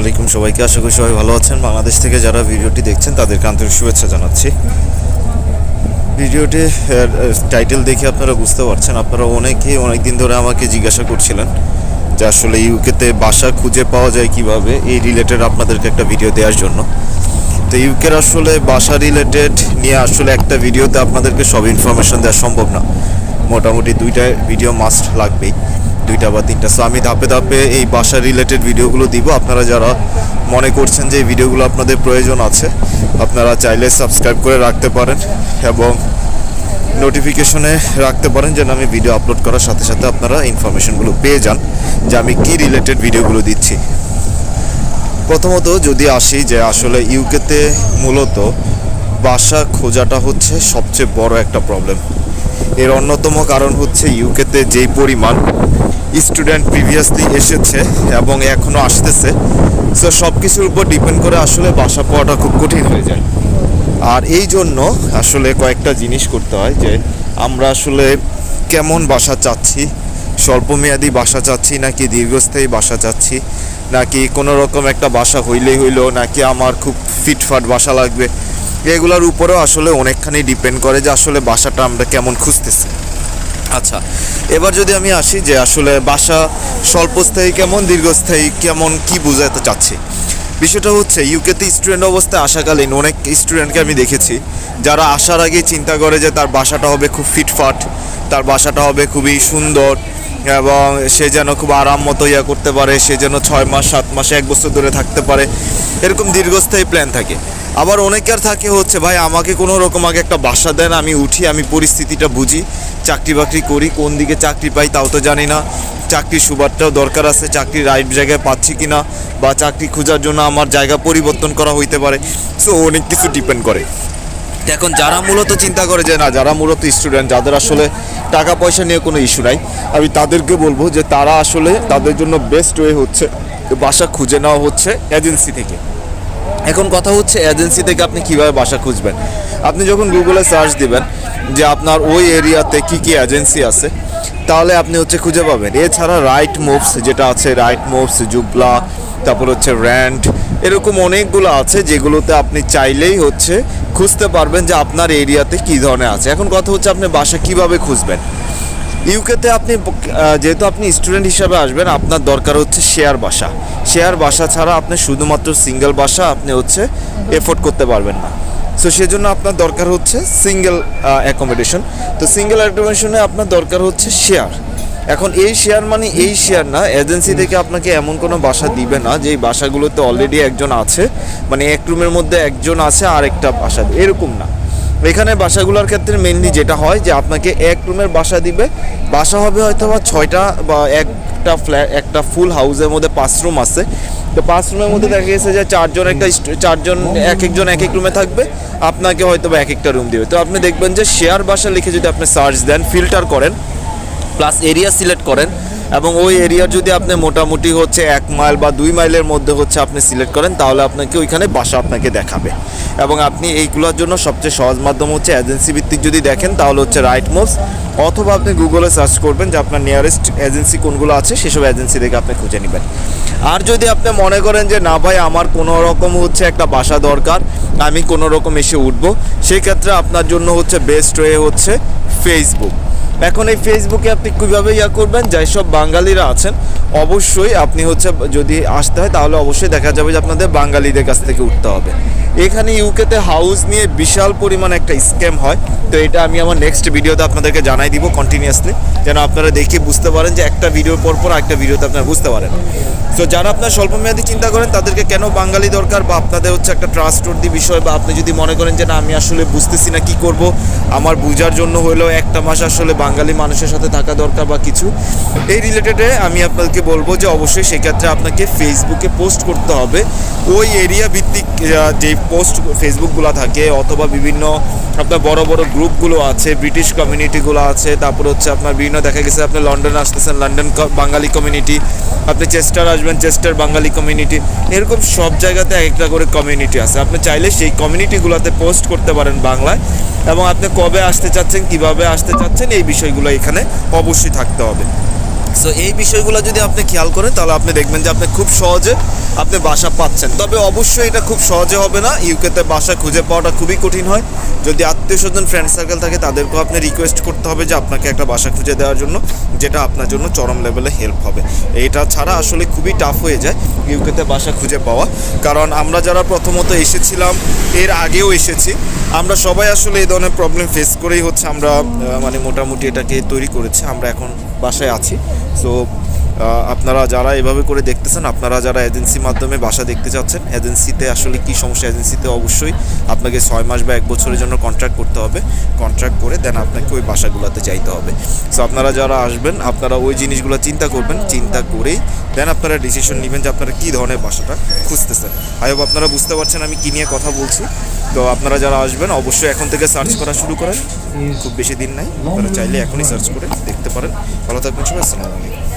আলাইকুম সবাইকে। আশা করি সবাই ভালো আছেন। বাংলাদেশ থেকে যারা ভিডিওটি দেখছেন, তাদেরকে আন্তরিক শুভেচ্ছা জানাচ্ছি। ভিডিওটি টাইটেল দেখে আপনারা বুঝতে পারছেন। আপনারা অনেকেই অনেক দিন ধরে আমাকে জিজ্ঞাসা করছিলেন যে আসলে ইউকেতে বাসা খুঁজে পাওয়া যায় কীভাবে? এই রিলেটেড আপনাদেরকে একটা ভিডিও দেওয়ার জন্য। তো ইউকের আসলে বাসা রিলেটেড নিয়ে আসলে একটা ভিডিওতে আপনাদেরকে সব ইনফরমেশন দেওয়া সম্ভব না। মোটামুটি দুইটা ভিডিও মাস্ট লাগবেই। দুইটা বা তিনটা। সো আমি ধাপে ধাপে এই বাসা রিলেটেড ভিডিওগুলো দিব। আপনারা যারা মনে করছেন যে এই ভিডিওগুলো আপনাদের প্রয়োজন আছে, আপনারা চাইলে সাবস্ক্রাইব করে রাখতে পারেন এবং নোটিফিকেশনে রাখতে পারেন যেন আমি ভিডিও আপলোড করার সাথে সাথে আপনারা ইনফরমেশনগুলো পেয়ে যান যে আমি কি রিলেটেড ভিডিওগুলো দিচ্ছি। প্রথমত যদি আসি যে আসলে ইউকেতে মূলত বাসা খোঁজাটা হচ্ছে সবচেয়ে বড় একটা প্রবলেম এর অন্যতম কারণ হচ্ছে ইউকেতে যেই পরিমাণ স্টুডেন্ট প্রিভিয়াসলি এসেছে এবং এখনও আসতেছে সো সব কিছুর উপর ডিপেন্ড করে আসলে বাসা পাওয়াটা খুব কঠিন হয়ে যায়। আর এই জন্য আসলে কয়েকটা জিনিস করতে হয় যে, আমরা আসলে কেমন বাসা চাচ্ছি, স্বল্পমেয়াদী বাসা চাচ্ছি নাকি দীর্ঘস্থায়ী বাসা চাচ্ছি, নাকি কোনো রকম একটা বাসা হইলেই হইল, নাকি আমার খুব ফিটফাট বাসা লাগবে এগুলোর উপরেও আসলে অনেকখানি ডিপেন্ড করে যে আসলে বাসাটা আমরা কেমন খুঁজতেছি। আচ্ছা। এবার যদি আমি আসি যে আসলে বাসা স্বল্পস্থায়ী কেমন দীর্ঘস্থায়ী কেমন কি বোঝাতে চাচ্ছি? বিষয়টা হচ্ছে ইউকেতে স্টুডেন্ট অবস্থায় আসাকালীন অনেক স্টুডেন্টকে আমি দেখেছি যারা আসার আগে চিন্তা করে যে তার বাসাটা হবে খুব ফিটফাট তার বাসাটা হবে খুবই সুন্দর এবং সে যেন খুব আরাম মতো ইয়া করতে পারে সে যেন ছয় মাস সাত মাসে এক বছর ধরে থাকতে পারে এরকম দীর্ঘস্থায়ী প্ল্যান থাকে। আবার অনেকের থাকে হচ্ছে, ভাই, আমাকে কোনো রকম আগে একটা বাসা দেন, আমি উঠি, আমি পরিস্থিতিটা বুঝি, চাকরি বাকরি করি, কোন দিকে চাকরি পাই তাও তো জানি না, চাকরির সুবাদটাও দরকার আছে চাকরি রাইট জায়গায় পাচ্ছি কি না বা চাকরি খোঁজার জন্য আমার জায়গা পরিবর্তন করা হইতে পারে। সো অনেক কিছু ডিপেন্ড করে। এখন যারা মূলত চিন্তা করে যে, না, যারা মূলত স্টুডেন্ট যাদের আসলে টাকা পয়সা নিয়ে কোনো ইস্যু নাই, আমি তাদেরকে বলব যে, তারা আসলে তাদের জন্য বেস্ট ওয়ে হচ্ছে, বাসা খুঁজে নেওয়া হচ্ছে এজেন্সি থেকে। এখন কথা হচ্ছে এজেন্সি থেকে আপনি কীভাবে বাসা খুঁজবেন? আপনি যখন গুগলে সার্চ দিবেন যে আপনার ওই এরিয়াতে কি কি এজেন্সি আছে, তাহলে আপনি হচ্ছে খুঁজে পাবেন। এছাড়া রাইট মুভস যেটা আছে রাইট মুভস জুবলা তারপর হচ্ছে র্যান্ড এরকম অনেকগুলো আছে যেগুলোতে আপনি চাইলেই হচ্ছে খুঁজতে পারবেন যে আপনার এরিয়াতে কী ধরনের আছে। এখন কথা হচ্ছে আপনি বাসা কীভাবে খুঁজবেন? ইউকেতে আপনি যেহেতু আপনি স্টুডেন্ট হিসাবে আসবেন, আপনার দরকার হচ্ছে শেয়ার বাসা। শেয়ার বাসা ছাড়া আপনি শুধুমাত্র সিঙ্গেল বাসা আপনি হচ্ছে এফোর্ড করতে পারবেন না। সো সেজন্য আপনার দরকার হচ্ছে সিঙ্গেল অ্যাকোমোডেশন তো সিঙ্গেল অ্যাকোমোডেশনে আপনার দরকার হচ্ছে শেয়ার এখন এই শেয়ার মানে এই শেয়ার না এজেন্সি থেকে আপনাকে এমন কোনো বাসা দিবে না যে বাসাগুলোতে অলরেডি একজন আছে মানে এক রুমের মধ্যে একজন আছে আর একটা বাসা, এরকম না। এখানে বাসাগুলোর ক্ষেত্রে মেনলি যেটা হয় যে আপনাকে এক রুমের বাসা দিবে, বাসা হবে হয়তো বা ছয়টা বা একটা ফ্ল্যাট একটা ফুল হাউসের মধ্যে পাঁচ রুম আছে। তো পাঁচ রুমের মধ্যে দেখা গেছে যে চারজন একটা চারজন এক একজন এক এক রুমে থাকবে, আপনাকে হয়তো বা এক একটা রুম দিবে। তো আপনি দেখবেন যে শেয়ার বাসা লিখে যদি আপনি সার্চ দেন ফিল্টার করেন প্লাস এরিয়া সিলেক্ট করেন এবং ওই এরিয়ার যদি আপনি মোটামুটি হচ্ছে এক মাইল বা দুই মাইলের মধ্যে হচ্ছে আপনি সিলেক্ট করেন, তাহলে আপনাকে ওইখানে বাসা আপনাকে দেখাবে। এবং আপনি এইগুলোর জন্য সবচেয়ে সহজ মাধ্যম হচ্ছে এজেন্সি ভিত্তিক যদি দেখেন, তাহলে হচ্ছে রাইট মুভস অথবা আপনি গুগলে সার্চ করবেন যে আপনার নিয়ারেস্ট এজেন্সি কোনগুলো আছে, সেসব এজেন্সি থেকে আপনি খুঁজে নেবেন। আর যদি আপনি মনে করেন যে, না ভাই, আমার কোনো রকম হচ্ছে একটা বাসা দরকার, আমি কোনো রকম এসে উঠবো সেই ক্ষেত্রে আপনার জন্য হচ্ছে বেস্ট ওয়ে হচ্ছে ফেসবুক এখন এই ফেসবুকে আপনি কীভাবে ইয়া করবেন? যাই সব বাঙালিরা আছেন অবশ্যই আপনি হচ্ছে যদি আসতে হয়, তাহলে অবশ্যই দেখা যাবে যে আপনাদের বাঙালিদের কাছ থেকে উঠতে হবে। এখানে ইউকেতে হাউস নিয়ে বিশাল পরিমাণ একটা স্ক্যাম হয়। তো এটা আমি আমার নেক্সট ভিডিওতে আপনাদেরকে জানাই দিব কন্টিনিউয়াসলি যেন আপনারা দেখে বুঝতে পারেন যে একটা ভিডিওর পর পর একটা ভিডিওতে আপনারা বুঝতে পারেন। তো যারা আপনার স্বল্পমেয়াদী চিন্তা করেন, তাদেরকে কেন বাঙালি দরকার বা আপনাদের হচ্ছে একটা ট্রাস্টওয়ার্দি বিষয় বা আপনি যদি মনে করেন যে না, আমি আসলে বুঝতেছি না কি করব, আমার বোঝার জন্য হলেও একটা মাস আসলে বাঙালি মানুষের সাথে থাকা দরকার বা কিছু, এই রিলেটেডে আমি আপনাকে বলব যে অবশ্যই সেক্ষেত্রে আপনাকে ফেসবুকে পোস্ট করতে হবে। ওই এরিয়া ভিত্তিক যে পোস্ট ফেসবুকগুলো থাকে অথবা বিভিন্ন আপনার বড় বড় গ্রুপগুলো আছে ব্রিটিশ কমিউনিটিগুলো আছে, তারপর হচ্ছে আপনার বিভিন্ন দেখা গেছে আপনি লন্ডন আসতেছেন লন্ডন বাঙালি কমিউনিটি আপনি চেস্টার আসবেন চেস্টার বাঙালি কমিউনিটি এরকম সব জায়গাতে এক একটা করে কমিউনিটি আছে। আপনি চাইলে সেই কমিউনিটিগুলোতে পোস্ট করতে পারেন বাংলায় এবং আপনি কবে আসতে চাচ্ছেন, কীভাবে আসতে চাচ্ছেন, এই বিষয়গুলো এখানে অবশ্যই থাকতে হবে। সো এই বিষয়গুলো যদি আপনি খেয়াল করেন, তাহলে আপনি দেখবেন যে আপনি খুব সহজে আপনি বাসা পাচ্ছেন। তবে অবশ্যই এটা খুব সহজে হবে না। ইউকেতে বাসা খুঁজে পাওয়াটা খুবই কঠিন হয়। যদি আত্মীয় স্বজন ফ্রেন্ড সার্কেল থাকে, তাদেরকেও আপনি রিকোয়েস্ট করতে হবে যে আপনাকে একটা বাসা খুঁজে দেওয়ার জন্য, যেটা আপনার জন্য চরম লেভেলে হেল্প হবে। এটা ছাড়া আসলে খুবই টাফ হয়ে যায় ইউকেতে বাসা খুঁজে পাওয়া। কারণ আমরা যারা প্রথমত এসেছিলাম, এর আগেও এসেছি। আমরা সবাই আসলে এই ধরনের প্রবলেম ফেস করেই হচ্ছে আমরা মানে মোটামুটি এটাকে তৈরি করেছি। আমরা এখন বাসায় আছি। সো আপনারা যারা এভাবে করে দেখতেছেন, আপনারা যারা এজেন্সির মাধ্যমে বাসা দেখতে চাচ্ছেন এজেন্সিতে আসলে কি সমস্যা? এজেন্সিতে অবশ্যই আপনাকে ছয় মাস বা এক বছরের জন্য কন্ট্রাক্ট করতে হবে। কন্ট্রাক্ট করে দেন আপনাকে ওই বাসাগুলোতে যাইতে হবে। সো আপনারা যারা আসবেন, আপনারা ওই জিনিসগুলো চিন্তা করবেন। চিন্তা করেই দেন আপনারা ডিসিশন নেবেন যে আপনারা কী ধরনের বাসাটা খুঁজতেছেন। আই হোপ আপনারা বুঝতে পারছেন আমি কী নিয়ে কথা বলছি। তো আপনারা যারা আসবেন, অবশ্যই এখন থেকে সার্চ করা শুরু করেন। খুব বেশি দিন নাই। আপনারা চাইলে এখনই সার্চ করে দেখতে পারেন। ভালো থাকবেন সবাই আসসালামু আলাইকুম।